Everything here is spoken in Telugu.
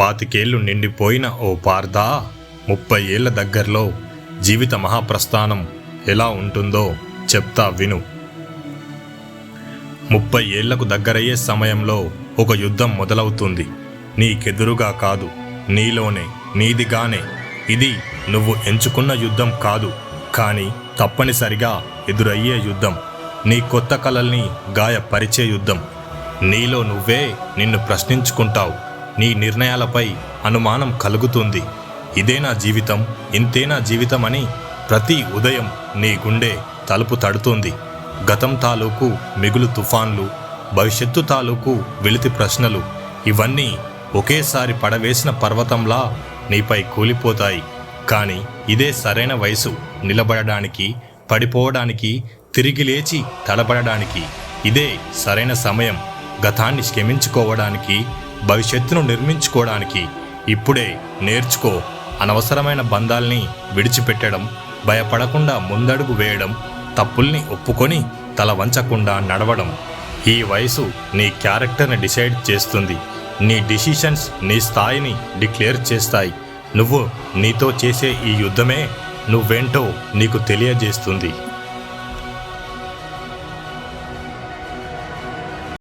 పాతికేళ్ళు నిండిపోయిన ఓ పార్దా ముప్పై ఏళ్ళ దగ్గరలో జీవిత మహాప్రస్థానం ఎలా ఉంటుందో చెప్తా విను. ముప్పై ఏళ్ళకు దగ్గరయ్యే సమయంలో ఒక యుద్ధం మొదలవుతుంది. నీకెదురుగా కాదు నీలోనే నీదిగానే. ఇది నువ్వు ఎంచుకున్న యుద్ధం కాదు కానీ తప్పనిసరిగా ఎదురయ్యే యుద్ధం. నీ కొత్త కలల్ని గాయపరిచే యుద్ధం. నీలో నువ్వే నిన్ను ప్రశ్నించుకుంటావు. నీ నిర్ణయాలపై అనుమానం కలుగుతుంది. ఇదే నా జీవితం ఇంతే నా జీవితం అని ప్రతి ఉదయం నీ గుండె తలుపు తడుతుంది. గతం తాలూకు మిగులు తుఫాన్లు భవిష్యత్తు తాలూకు వెలితి ప్రశ్నలు ఇవన్నీ ఒకేసారి పడవేసిన పర్వతంలా నీపై కూలిపోతాయి. కానీ ఇదే సరైన వయసు నిలబడడానికి పడిపోవడానికి తిరిగి లేచి తడబడడానికి ఇదే సరైన సమయం గతాన్ని క్షమించుకోవడానికి భవిష్యత్తును నిర్మించుకోవడానికి ఇప్పుడే నేర్చుకో. అనవసరమైన బంధాల్ని విడిచిపెట్టడం భయపడకుండా ముందడుగు వేయడం తప్పుల్ని ఒప్పుకొని తల వంచకుండా నడవడం. ఈ వయసు నీ క్యారెక్టర్ని డిసైడ్ చేస్తుంది. నీ డిసిషన్స్ నీ స్థాయిని డిక్లేర్ చేస్తాయి. నువ్వు నీతో చేసే ఈ యుద్ధమే నువ్వేంటో నీకు తెలియజేస్తుంది.